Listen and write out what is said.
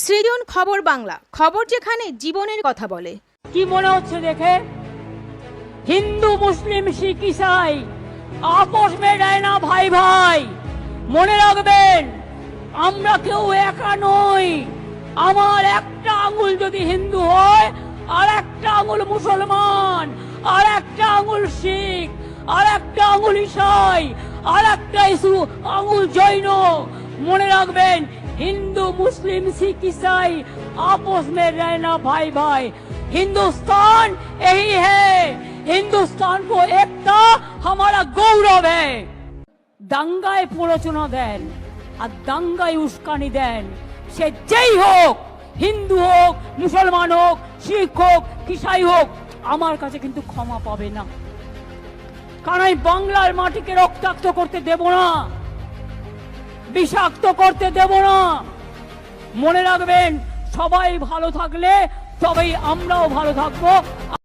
সৃজন খবর বাংলা, খবর যেখানে জীবনের কথা বলে। কি মনে হচ্ছে দেখে? হিন্দু, মুসলিম, শিখ, ইসাই, আপোষ মেটায় না ভাই ভাই। মনে রাখবেন, আমরা কেউ একা নই। আমার একটা আঙুল যদি হিন্দু হয়, আর একটা আঙুল মুসলমান, আর একটা আঙুল শিখ, আর একটা আঙুল ইসাই, আর একটা ইসু আঙুল জৈন। মনে রাখবেন हिंदू मुस्लिम सिख ईसाई आपस में रहना भाई भाई हिंदुस्तान यही है हिंदुस्तान को एकता हमारा गौरव है দাঙ্গায় প্ররোচনা দেন আর দাঙ্গায় উস্কানি দেন সে যেই হোক হিন্দু হোক মুসলমান হোক শিখ হোক কিসাই হোক আমার কাছে কিন্তু ক্ষমা পাবে না কারণ আমি বাংলার মাটিকে রক্তাক্ত করতে দেব না বিষাক্ত করতে দেব না। মনে রাখবেন সবাই ভালো থাকলে তবেই আমরাও ভালো থাকব।